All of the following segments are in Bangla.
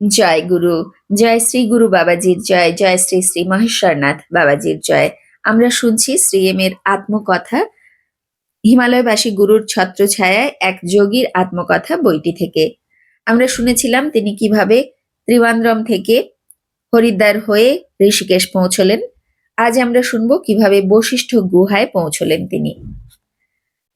জয় গুরু, জয় শ্রী গুরু বাবাজির জয় জয় শ্রী শ্রী মহেশ্বরনাথ বাবাজির জয়। আমরা শুনছি শ্রী এম এর আত্মকথা। হিমালয়বাসী গুরুর ছত্রছায়ায় এক যোগীর আত্মকথা বইটি থেকে। আমরা শুনেছিলাম তিনি কীভাবে ত্রিবান্দ্রম থেকে হরিদ্বার হয়ে ঋষিকেশ পৌঁছলেন। আজ আমরা শুনব কীভাবে বশিষ্ঠ গুহায় পৌঁছলেন তিনি।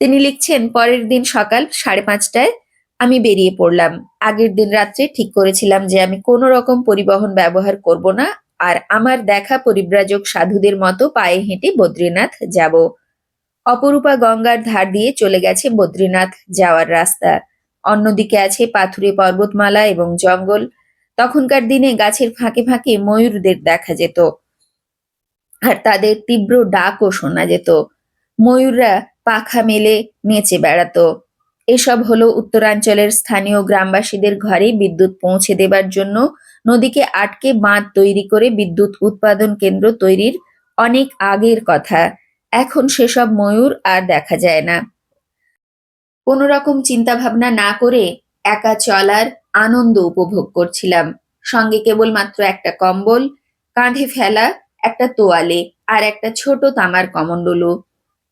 তিনি লিখছেন, পরের দিন সকাল সাড়ে পাঁচটায় আমি বেরিয়ে পড়লাম। আগের দিন রাত্রে ঠিক করেছিলাম যে আমি কোনো রকম পরিবহন ব্যবহার করব না আর আমার দেখা পরিব্রাজক সাধুদের মতো পায়ে হেঁটে বদ্রীনাথ যাব। অপরূপা গঙ্গার ধার দিয়ে চলে গেছে বদ্রীনাথ যাওয়ার রাস্তা। অন্যদিকে আছে পাথুরে পর্বতমালা এবং জঙ্গল। তখনকার দিনে গাছের ফাঁকে ফাঁকে ময়ূরদের দেখা যেত। আর তাদের তীব্র ডাকও শোনা যেত। ময়ূররা পাখা মেলে নেচে বেড়াতো। এসব হলো উত্তরাঞ্চলের স্থানীয় গ্রামবাসীদের ঘরে বিদ্যুৎ পৌঁছে দেবার জন্য নদীকে আটকে বাঁধ তৈরি করে বিদ্যুৎ উৎপাদন কেন্দ্র তৈরির অনেক আগের কথা। এখন সেসব ময়ূর আর দেখা যায় না। কোনো রকম চিন্তা ভাবনা না করে একা চলার আনন্দ উপভোগ করছিলাম। সঙ্গে কেবলমাত্র একটা কম্বল, কাঁধে ফেলা একটা তোয়ালে আর একটা ছোট তামার কমণ্ডলু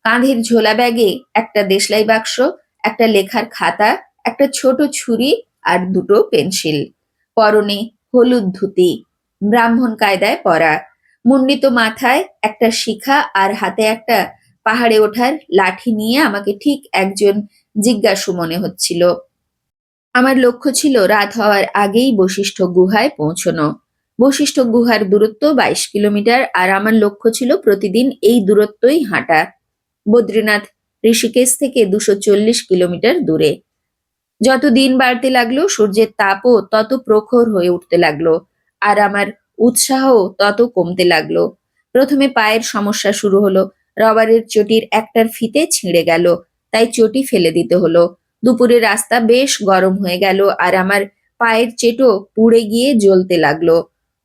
কাঁধের ঝোলা ব্যাগে একটা দেশলাই বাক্স একটা লেখার খাতা, একটা ছোট ছুরি আর দুটো পেন্সিল। পরনে হলুদ ধুতি। ব্রাহ্মণ কায়দায় পরা। মুন্ডিত মাথায় একটা শিখা আর হাতে একটা পাহাড়ে ওঠার লাঠি নিয়ে আমাকে ঠিক একজন জিজ্ঞাসু মনে হচ্ছিল। আমার লক্ষ্য ছিল রাত হওয়ার আগেই বশিষ্ঠ গুহায় পৌঁছনো। বশিষ্ঠ গুহার দূরত্ব বাইশ কিলোমিটার আর আমার লক্ষ্য ছিল প্রতিদিন এই দূরত্বই হাঁটা। বদ্রীনাথ ঋষিকেশ থেকে দুশো কিলোমিটার দূরে। যত দিন বাড়তে লাগল, সূর্যের তাপও তত প্রখর হয়ে উঠতে লাগল, আর আমার উৎসাহও তত কমতে লাগল। প্রথমে পায়ের সমস্যা শুরু হলো, রবারের চটির একটার ফিতে ছিঁড়ে গেল, তাই চটি ফেলে দিতে হলো। দুপুরে রাস্তা বেশ গরম হয়ে গেল, আর আমার পায়ের চেটো পুড়ে গিয়ে জ্বলতে লাগল।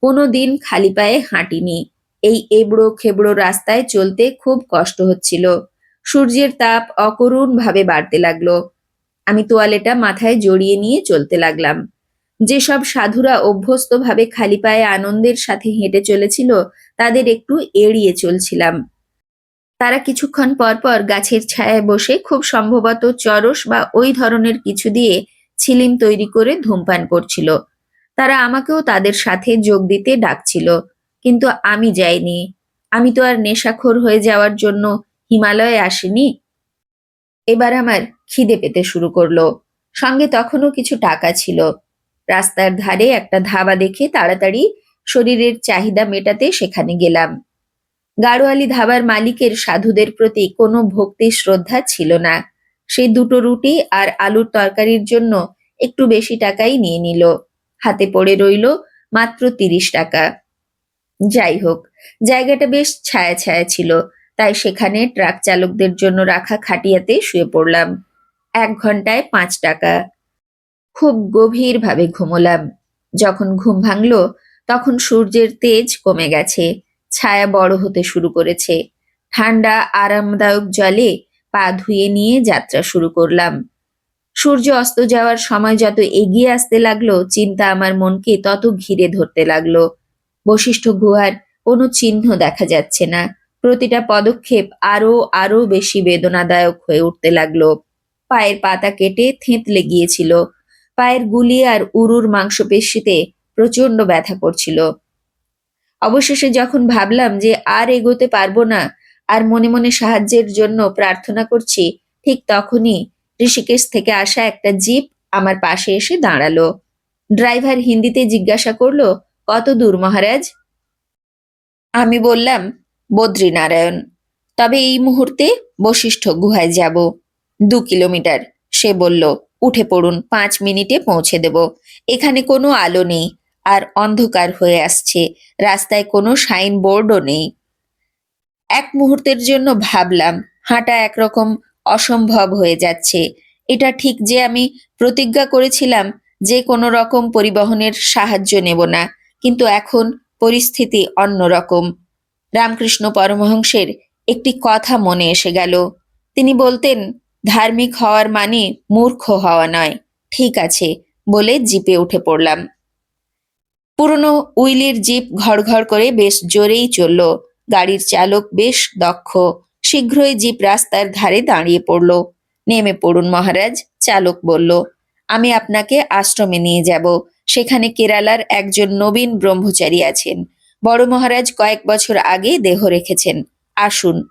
কোনো দিন খালি পায়ে হাঁটিনি। এই এবড়ো খেবড়ো রাস্তায় চলতে খুব কষ্ট হচ্ছিল। সূর্যের তাপ অকরুণ ভাবে বাড়তে লাগল। আমি তোয়ালেটা মাথায় জড়িয়ে নিয়ে চলতে লাগলাম। যেসব সাধুরা অভ্যস্তভাবে খালি পায়ে আনন্দের সাথে হেঁটে চলেছিল, তাদের একটু এড়িয়ে চলছিলাম। তারা কিছুক্ষণ পর পর গাছের ছায়ায় বসে খুব সম্ভবত চরস বা ওই ধরনের কিছু দিয়ে ছিলিম তৈরি করে ধূমপান করছিল। তারা আমাকেও তাদের সাথে যোগ দিতে ডাকছিল, কিন্তু আমি যাইনি। আমি তো আর নেশাখোর হয়ে যাওয়ার জন্য হিমালয়ে আসিনি। এবার আমার খিদে পেতে শুরু করল। সঙ্গে তখনও কিছু টাকা ছিল। রাস্তার ধারে একটা ধাবা দেখে তাড়াতাড়ি শরীরের চাহিদা মেটাতে সেখানে গেলাম। গাড়োয়ালি ধাবার মালিকের সাধুদের প্রতি কোনো ভক্তি, শ্রদ্ধা ছিল না। সে দুটো রুটি আর আলুর তরকারির জন্য একটু বেশি টাকাই নিয়ে নিল। হাতে পড়ে রইল মাত্র তিরিশ টাকা। যাই হোক, জায়গাটা বেশ ছায়া ছায়া ছিল। তাই সেখানে ট্রাক চালকদের জন্য রাখা খাটিয়াতে শুয়ে পড়লাম। এক ঘন্টায় পাঁচ টাকা। খুব গভীরভাবে ঘুমোলাম। যখন ঘুম ভাঙলো, তখন সূর্যের তেজ কমে গেছে। ছায়া বড় হতে শুরু করেছে। ঠান্ডা, আরামদায়ক জলে পা ধুয়ে নিয়ে যাত্রা শুরু করলাম। সূর্য অস্ত যাওয়ার সময় যত এগিয়ে আসতে লাগল, চিন্তা আমার মনকে তত ঘিরে ধরতে লাগল। বশিষ্ঠ গুহার কোনো চিহ্ন দেখা যাচ্ছে না। প্রতিটা পদক্ষেপ আরও আরও বেশি বেদনাদায়ক হয়ে উঠতে লাগল। পায়ের পাতা কেটে থেঁতলে গিয়েছিল পায়ের গুলি আর উরুর মাংসপেশিতে প্রচণ্ড ব্যথা করছিল। অবশেষে যখন ভাবলাম যে আর এগোতে পারব না, আর মনে মনে সাহায্যের জন্য প্রার্থনা করছি, ঠিক তখনই ঋষিকেশ থেকে আসা একটা জিপ আমার পাশে এসে দাঁড়াল। ড্রাইভার হিন্দিতে জিজ্ঞাসা করল, কত দূর মহারাজ? আমি বললাম বদ্রীনারায়ণ। তবে এই মুহূর্তে বশিষ্ঠ গুহায় যাব। দু কিলোমিটার। সে বলল, উঠে পড়ুন, পাঁচ মিনিটে পৌঁছে দেব। এখানে কোনো আলো নেই, আর অন্ধকার হয়ে আসছে। রাস্তায় কোনো সাইন বোর্ডও নেই। এক মুহূর্তের জন্য ভাবলাম, হাঁটা একরকম অসম্ভব হয়ে যাচ্ছে। এটা ঠিক যে আমি প্রতিজ্ঞা করেছিলাম যে কোনো রকম পরিবহনের সাহায্য নেব না, কিন্তু এখন পরিস্থিতি অন্যরকম। রামকৃষ্ণ পরমহংসের একটি কথা মনে এসে গেল। তিনি বলতেন, ধার্মিক হওয়ার মানে মূর্খ হওয়া নয়। ঠিক আছে, বলে জিপে উঠে পড়লাম। পুরনো উইলির জিপ ঘড়ঘড় করে বেশ জোরেই চলল। গাড়ির চালক বেশ দক্ষ। শীঘ্রই জিপ রাস্তার ধারে দাঁড়িয়ে পড়ল। নেমে পড়ুন মহারাজ, চালক বলল। আমি আপনাকে আশ্রমে নিয়ে যাব। সেখানে কেরালার একজন নবীন ব্রহ্মচারী আছেন। বড় মহারাজ কয়েক বছর আগে দেহ রেখেছেন। আসুন।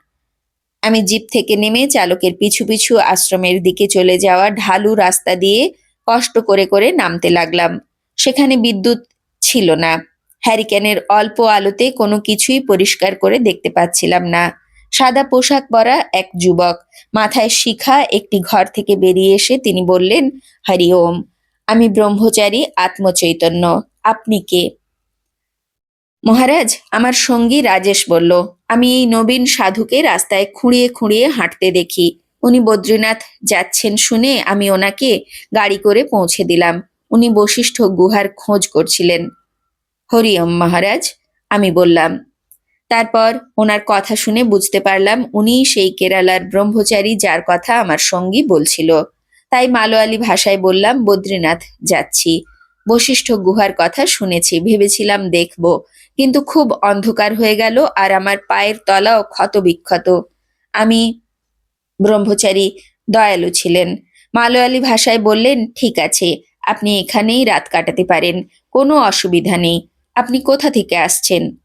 আমি জিপ থেকে নেমে চালকের পিছু পিছু আশ্রমের দিকে চলে যাওয়া ঢালু রাস্তা দিয়ে কষ্ট করে করে নামতে লাগলাম। সেখানে বিদ্যুৎ ছিল না। হ্যারিকেনের অল্প আলোতে কোনো কিছুই পরিষ্কার করে দেখতে পাচ্ছিলাম না। সাদা পোশাক পরা এক যুবক। মাথায় শিখা একটি ঘর থেকে বেরিয়ে এসে তিনি বললেন, হরি ওম, আমি ব্রহ্মচারী আত্মচৈতন্য। আপনি কে? মহারাজ, আমার সঙ্গী রাজেশ বলল, আমি এই নবীন সাধুকে রাস্তায় খুঁড়িয়ে খুঁড়িয়ে হাঁটতে দেখি। উনি বদ্রীনাথ যাচ্ছেন শুনে আমি ওনাকে গাড়ি করে পৌঁছে দিলাম। উনি বশিষ্ঠ গুহার খোঁজ করছিলেন। হরিওম মহারাজ, আমি বললাম, তারপর ওনার কথা শুনে বুঝতে পারলাম উনি সেই কেরালার ব্রহ্মচারী যার কথা আমার সঙ্গী বলছিল। তাই মালোয়ালি ভাষায় বললাম, বদ্রীনাথ যাচ্ছি। বশিষ্ঠ গুহার কথা শুনেছি, ভেবেছিলাম দেখব। কিন্তু খুব অন্ধকার হয়ে গেল আর আমার পায়ের তলাও ক্ষত বিক্ষত আমি ব্রহ্মচারী দয়ালু ছিলেন। মালয়ালি ভাষায় বললেন, ঠিক আছে, আপনি এখানেই রাত কাটাতে পারেন, কোনো অসুবিধা নেই। আপনি কোথা থেকে আসছেন?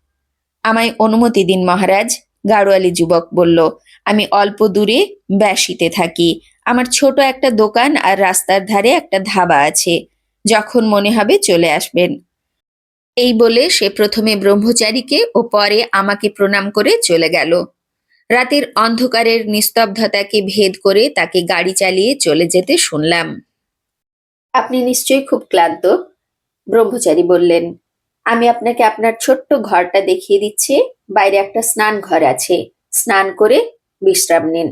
আমায় অনুমতি দিন মহারাজ, গাড়োয়ালি যুবক বলল। আমি অল্প দূরে ব্যাসিতে থাকি। আমার ছোট একটা দোকান আর রাস্তার ধারে একটা ধাবা আছে। যখন মনে হবে চলে আসবেন। এই বলে সে প্রথমে ব্রহ্মচারীকে ও পরে আমাকে প্রণাম করে চলে গেল। রাতের অন্ধকারের নিস্তব্ধতাকে ভেদ করে তাকে গাড়ি চালিয়ে চলে যেতে শুনলাম। আপনি নিশ্চয়ই খুব ক্লান্ত? ব্রহ্মচারী বললেন, আমি আপনাকে আপনার ছোট্ট ঘরটা দেখিয়ে দিচ্ছি। বাইরে একটা স্নান ঘর আছে। স্নান করে বিশ্রাম নিন।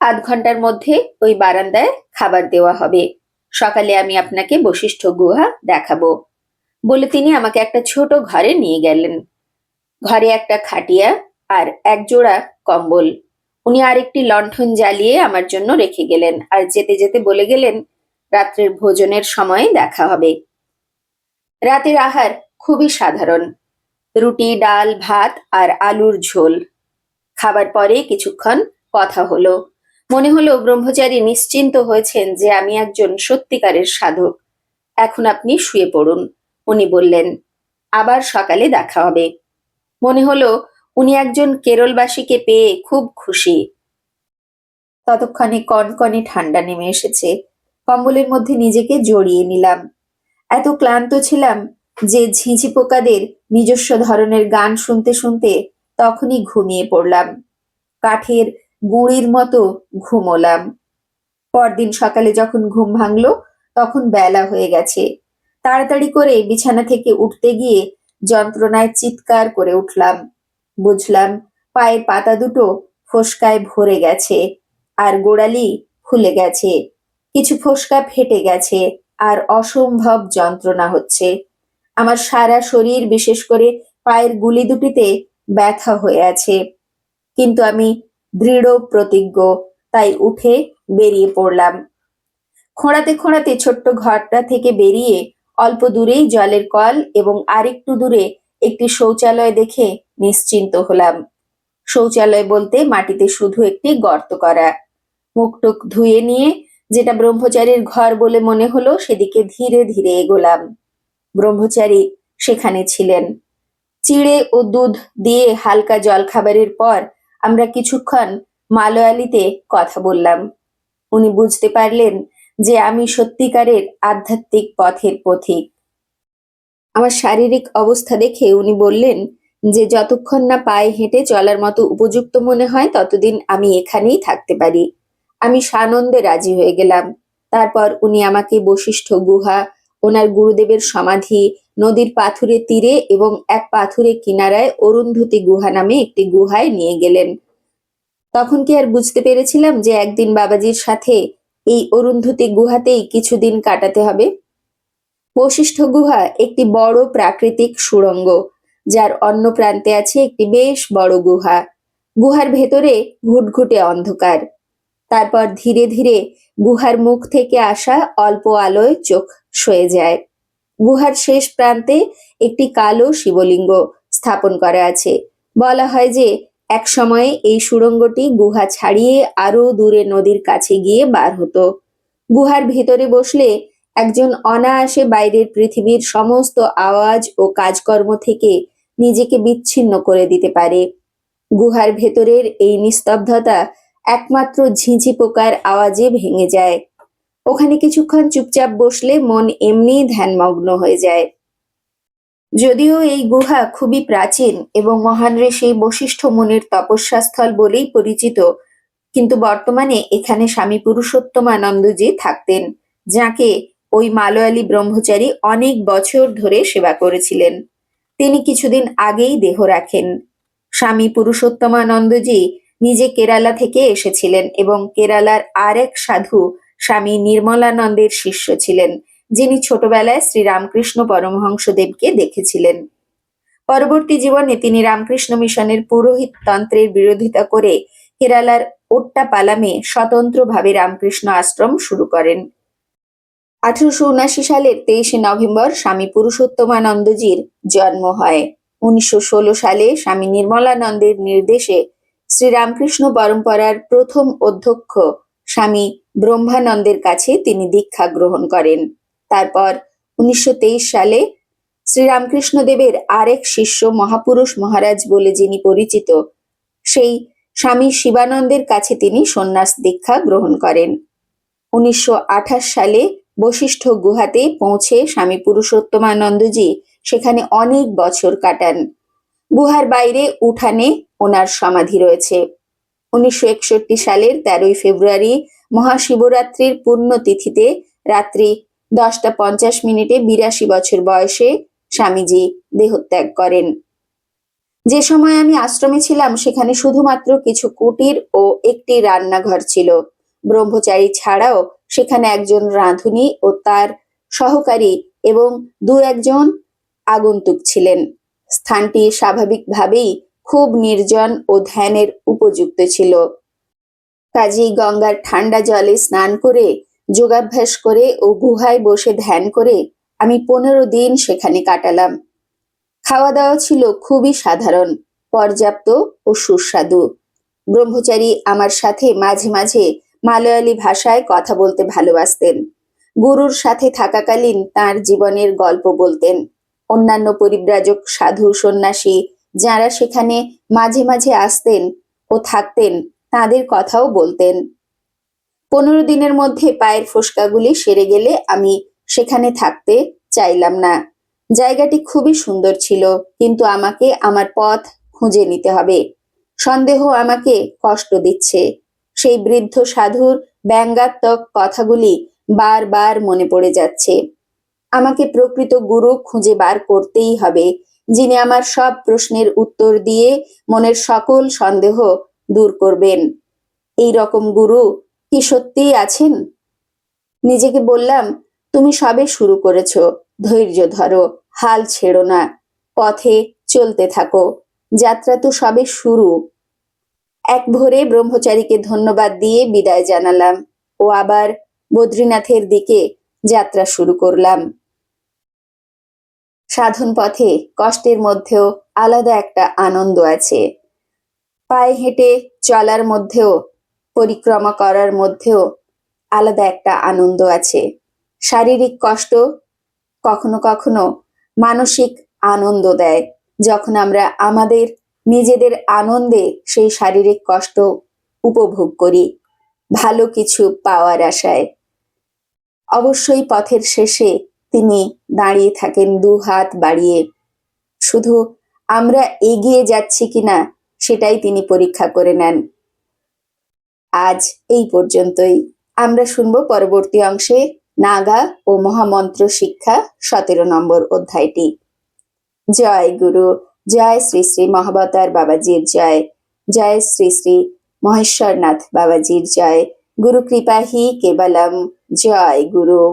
আধ ঘণ্টার মধ্যে ওই বারান্দায় খাবার দেওয়া হবে। সকালে আমি আপনাকে বশিষ্ঠ গুহা দেখাবো বলে তিনি আমাকে একটা ছোট ঘরে নিয়ে গেলেন। ঘরে একটা খাটিয়া আর এক জোড়া কম্বল। উনি আরেকটি লণ্ঠন জ্বালিয়ে আমার জন্য রেখে গেলেন আর যেতে যেতে বলে গেলেন, রাত্রের ভোজনের সময় দেখা হবে। রাতের আহার খুবই সাধারণ। রুটি, ডাল, ভাত আর আলুর ঝোল। খাবার পরে কিছুক্ষণ কথা হলো। মনে হলো ব্রহ্মচারী নিশ্চিন্ত হয়েছেন যে আমি একজন সত্যিকারের সাধক। এখন আপনি শুয়ে পড়ুন, উনি বললেন। আবার সকালে দেখা হবে। মনে হলো উনি একজন কেরলবাসীকে পেয়ে খুব খুশি। ততক্ষণে কনকনে ঠান্ডা নেমে এসেছে। কম্বলের মধ্যে নিজেকে জড়িয়ে নিলাম। এত ক্লান্ত ছিলাম যে ঝিঁঝি পোকাদের নিজস্ব ধরনের গান শুনতে শুনতে তখনই ঘুমিয়ে পড়লাম। কাঠের গুঁড়ির মতো ঘুমোলাম। পরদিন সকালে যখন ঘুম ভাঙলো, তখন বেলা হয়ে গেছে। তাড়াতাড়ি করে বিছানা থেকে উঠতে গিয়ে যন্ত্রণায় চিৎকার করে উঠলাম। বুঝলাম পায়ের পাতা দুটো ফোসকায় ভরে গেছে আর গোড়ালি ফুলে গেছে। কিছু ফোসকা ফেটে গেছে আর অসম্ভব যন্ত্রণা হচ্ছে। আমার সারা শরীর বিশেষ করে পায়ের গুলি দুটিতে ব্যথা হয়ে আছে। কিন্তু আমি দৃঢ় প্রতিজ্ঞ। তাই উঠে বেরিয়ে পড়লাম। খোঁড়াতে খোঁড়াতে ছোট্ট ঘরটা থেকে বেরিয়ে অল্প দূরেই জলের কল এবং আরেকটু দূরে একটি শৌচালয় দেখে নিশ্চিন্ত হলাম। শৌচালয় বলতে মাটিতে শুধু একটি গর্ত করা। মুখটুক ধুয়ে নিয়ে যেটা ব্রহ্মচারীর ঘর বলে মনে হলো সেদিকে ধীরে ধীরে এগোলাম। ব্রহ্মচারী সেখানে ছিলেন। চিড়ে ও দুধ দিয়ে হালকা জলখাবারের পর আমরা কিছুক্ষণ মালয়ালিতে কথা বললাম। উনি বুঝতে পারলেন যে আমি সত্যিকারের আধ্যাত্মিক পথের পথিক। আমার শারীরিক অবস্থা দেখে উনি বললেন যে, যতক্ষণ না পায়ে হেঁটে চলার মতো উপযুক্ত মনে হয়, ততদিন আমি এখানেই থাকতে পারি। আমি সানন্দে রাজি হয়ে গেলাম। তারপর উনি আমাকে বশিষ্ঠ গুহা, ওনার গুরুদেবের সমাধি নদীর পাথুরে তীরে এবং এক পাথুরে কিনারায় অরুন্ধতী গুহা নামে একটি গুহায় নিয়ে গেলেন। তখন কি আর বুঝতে পেরেছিলাম যে একদিন বাবাজির সাথে এই অরুন্ধতী গুহাতেই কিছুদিন কাটাতে হবে? বশিষ্ঠ গুহা একটি বড় প্রাকৃতিক সুড়ঙ্গ, যার অন্য প্রান্তে আছে একটি বেশ বড় গুহা। গুহার ভেতরে ঘুটঘুটে অন্ধকার। তারপর ধীরে ধীরে গুহার মুখ থেকে আসা অল্প আলোয় চোখ সয়ে যায়। গুহার শেষ প্রান্তে একটি কালো শিবলিঙ্গ স্থাপন করা আছে। বলা হয় যে, এক সময়ে এই সুড়ঙ্গটি গুহা ছাড়িয়ে আরও দূরে নদীর কাছে গিয়ে বার হতো। গুহার ভেতরে বসলে একজন অনায়াসে বাইরের পৃথিবীর সমস্ত আওয়াজ ও কাজকর্ম থেকে নিজেকে বিচ্ছিন্ন করে দিতে পারে। গুহার ভেতরের এই নিস্তব্ধতা একমাত্র ঝিঁঝি পোকার আওয়াজে ভেঙে যায়। ওখানে কিছুক্ষণ চুপচাপ বসলে মন এমনি ধ্যানমগ্ন হয়ে যায়। যদিও এই গুহা খুবই প্রাচীন এবং মহান ঋষি বশিষ্ঠ মুনির তপস্যাস্থল বলেই পরিচিত, কিন্তু বর্তমানে এখানে স্বামী পুরুষোত্তমানন্দজি থাকতেন, যাকে ওই মালয়ালি ব্রহ্মচারী অনেক বছর ধরে সেবা করেছিলেন। তিনি কিছুদিন আগেই দেহ রাখেন। স্বামী পুরুষোত্তমানন্দজি নিজে কেরালা থেকে এসেছিলেন এবং কেরালার আরেক সাধু স্বামী নির্মলানন্দের শিষ্য ছিলেন, যিনি ছোটবেলায় শ্রী রামকৃষ্ণ পরমহংসদেবকে দেখেছিলেন। পরবর্তী জীবনে তিনি রামকৃষ্ণ মিশনের পুরোহিত তন্ত্রের বিরোধিতা করে কেরালার ওট্টাপালামে স্বতন্ত্রভাবে রামকৃষ্ণ আশ্রম শুরু করেন। আঠারোশো উনাশি সালের তেইশে নভেম্বর স্বামী পুরুষোত্তমানন্দজির জন্ম হয়। উনিশশো ষোলো সালে স্বামী নির্মলানন্দের নির্দেশে শ্রীরামকৃষ্ণ পরম্পরার প্রথম অধ্যক্ষ স্বামী ব্রহ্মানন্দের কাছে তিনি দীক্ষা গ্রহণ করেন। তারপর উনিশশো তেইশ সালে শ্রীরামকৃষ্ণদেবের আরেক শিষ্য মহাপুরুষ মহারাজ বলে যিনি পরিচিত, সেই স্বামী শিবানন্দের কাছে তিনি সন্ন্যাস দীক্ষা গ্রহণ করেন। উনিশশো আঠাশ সালে বশিষ্ঠ গুহাতে পৌঁছে স্বামী পুরুষোত্তমানন্দজি সেখানে অনেক বছর কাটান। গুহার বাইরে উঠানে ওনার সমাধি রয়েছে। উনিশশো একষট্টি সালের তেরোই ফেব্রুয়ারি মহাশিবরাত্রির পুণ্যতিথিতে রাত্রি দশটা পঞ্চাশ মিনিটে বিরাশি বছর বয়সে স্বামীজি দেহত্যাগ করেন। যে সময় আমি আশ্রমে ছিলাম, সেখানে শুধুমাত্র কিছু কুটির ও একটি রান্নাঘর ছিল। ব্রহ্মচারী ছাড়াও সেখানে একজন রাঁধুনি ও তার সহকারী এবং দু একজন আগন্তুক ছিলেন। স্থানটি স্বাভাবিকভাবেই খুব নির্জন ও ধ্যানের উপযুক্ত ছিল। কাজী গঙ্গার ঠান্ডা জলে স্নান করে, যোগাভ্যাস করে ও গুহায় বসে ধ্যান করে আমি পনেরো দিন সেখানে কাটালাম। খাওয়া দাওয়া ছিল খুবই সাধারণ, পর্যাপ্ত ও সুস্বাদু। ব্রহ্মচারী আমার সাথে মাঝে মাঝে মালয়ালি ভাষায় কথা বলতে ভালোবাসতেন। গুরুর সাথে থাকাকালীন তার জীবনের গল্প বলতেন। অন্যান্য পরিব্রাজক, সাধু, সন্ন্যাসী যারা সেখানে মাঝে মাঝে আসতেন ও থাকতেন, তাদের কথাও বলতেন। পনেরো দিনের মধ্যে পায়ের ফোসকাগুলি সেরে গেলে আমি সেখানে থাকতে চাইলাম না। জায়গাটি খুবই সুন্দর ছিল, কিন্তু আমাকে আমার পথ খুঁজে নিতে হবে। সন্দেহ আমাকে কষ্ট দিচ্ছে। সেই বৃদ্ধ সাধুর ব্যঙ্গাত্মক কথাগুলি বারবার মনে পড়ে যাচ্ছে। আমাকে প্রকৃত গুরু খুঁজে বার করতেই হবে। যিনি আমার সব প্রশ্নের উত্তর দিয়ে মনের সকল সন্দেহ দূর করবেন। এই রকম গুরু কি সত্যিই আছেন? নিজেকে বললাম, তুমি সবে শুরু করেছ, ধৈর্য ধরো, হাল ছেড়ো না, পথে চলতে থাকো, যাত্রা তো সবে শুরু। এক ভোরে ব্রহ্মচারীকে ধন্যবাদ দিয়ে বিদায় জানালাম ও আবার বদ্রীনাথের দিকে যাত্রা শুরু করলাম। সাধন পথে কষ্টের মধ্যেও আলাদা একটা আনন্দ আছে। পায়ে হেঁটে চলার মধ্যেও, পরিক্রমা করার মধ্যেও আলাদা একটা আনন্দ আছে। শারীরিক কষ্ট কখনো কখনো মানসিক আনন্দ দেয়। যখন আমরা আমাদের নিজেদের আনন্দে সেই শারীরিক কষ্ট উপভোগ করি, ভালো কিছু পাওয়ার আশায়। অবশ্যই পথের শেষে তিনি দাঁড়িয়ে থাকেন দু হাত বাড়িয়ে। শুধু আমরা এগিয়ে যাচ্ছি কিনা সেটাই তিনি পরীক্ষা করে নেন। আজ এই পর্যন্তই। আমরা শুনব পরবর্তী অংশে নাগা ও মহামন্ত্র শিক্ষা সতেরো নম্বর অধ্যায়টি। জয় গুরু, জয় শ্রী শ্রী মহাবতার বাবাজির জয়। জয় শ্রী শ্রী মহেশ্বরনাথ বাবাজির জয়। গুরু কৃপা হি কেবলম। জয় গুরু।